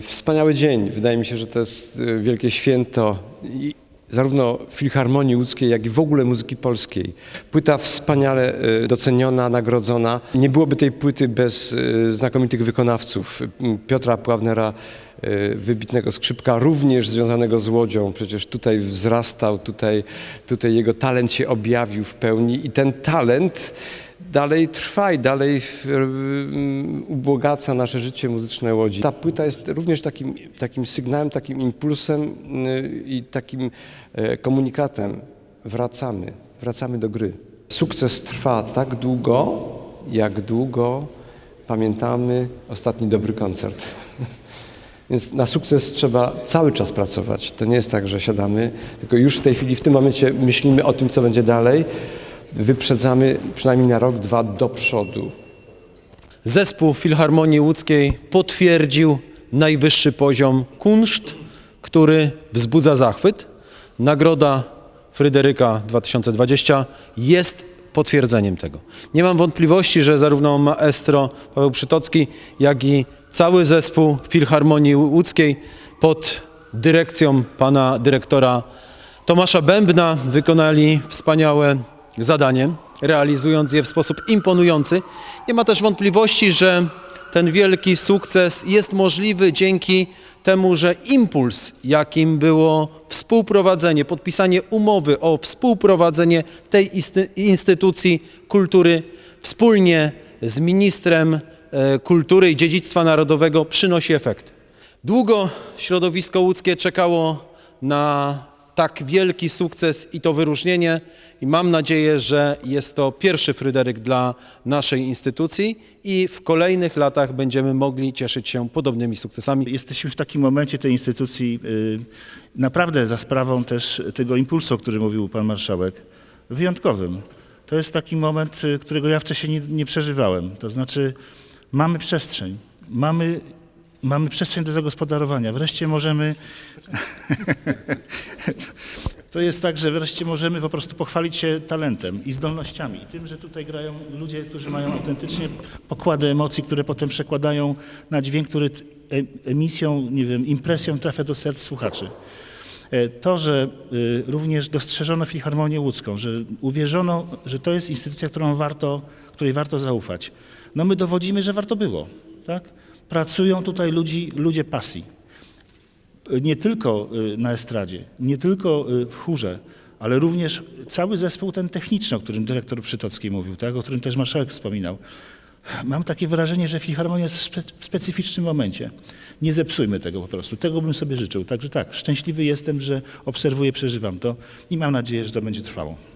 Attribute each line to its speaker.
Speaker 1: Wspaniały dzień. Wydaje mi się, że to jest e, wielkie święto i zarówno Filharmonii Łódzkiej, jak i w ogóle muzyki polskiej. Płyta wspaniale e, doceniona, nagrodzona. Nie byłoby tej płyty bez e, znakomitych wykonawców. Piotra Pławnera, wybitnego skrzypka, również związanego z Łodzią. Przecież tutaj wzrastał, tutaj, tutaj jego talent się objawił w pełni i ten talent dalej trwa i dalej mm, ubogaca nasze życie muzyczne Łodzi. Ta płyta jest również takim, takim sygnałem, takim impulsem y, i takim e, komunikatem. Wracamy, wracamy do gry. Sukces trwa tak długo, jak długo pamiętamy ostatni dobry koncert. Więc na sukces trzeba cały czas pracować. To nie jest tak, że siadamy, tylko już w tej chwili, w tym momencie myślimy o tym, co będzie dalej. Wyprzedzamy przynajmniej na rok, dwa do przodu.
Speaker 2: Zespół Filharmonii Łódzkiej potwierdził najwyższy poziom kunszt, który wzbudza zachwyt. Nagroda Fryderyka 2020 jest potwierdzeniem tego. Nie mam wątpliwości, że zarówno maestro Paweł Przytocki, jak i cały zespół Filharmonii Łódzkiej pod dyrekcją pana dyrektora Tomasza Bębna wykonali wspaniałe zadanie, realizując je w sposób imponujący. Nie ma też wątpliwości, że ten wielki sukces jest możliwy dzięki temu, że impuls, jakim było współprowadzenie, podpisanie umowy o współprowadzenie tej instytucji kultury wspólnie z ministrem e, kultury i dziedzictwa narodowego przynosi efekt. Długo środowisko łódzkie czekało na tak wielki sukces i to wyróżnienie i mam nadzieję, że jest to pierwszy Fryderyk dla naszej instytucji i w kolejnych latach będziemy mogli cieszyć się podobnymi sukcesami.
Speaker 3: Jesteśmy w takim momencie tej instytucji y, naprawdę za sprawą też tego impulsu, o którym mówił pan marszałek, wyjątkowym. To jest taki moment, y, którego ja wcześniej nie, nie przeżywałem. To znaczy mamy przestrzeń, mamy, mamy przestrzeń do zagospodarowania. Wreszcie możemy... To jest tak, że wreszcie możemy po prostu pochwalić się talentem i zdolnościami. I tym, że tutaj grają ludzie, którzy mają autentycznie pokłady emocji, które potem przekładają na dźwięk, który e- emisją, nie wiem, impresją trafia do serc słuchaczy. E, To, że y, również dostrzeżono Filharmonię Łódzką, że uwierzono, że to jest instytucja, którą warto, której warto zaufać. No my dowodzimy, że warto było. Tak? Pracują tutaj ludzi, ludzie pasji nie tylko y, na estradzie, nie tylko y, w chórze, ale również cały zespół ten techniczny, o którym dyrektor Przytocki mówił, tak? o którym też marszałek wspominał. Mam takie wrażenie, że Filharmonia jest w w specyficznym momencie. Nie zepsujmy tego po prostu. Tego bym sobie życzył. Także tak, szczęśliwy jestem, że obserwuję, przeżywam to i mam nadzieję, że to będzie trwało.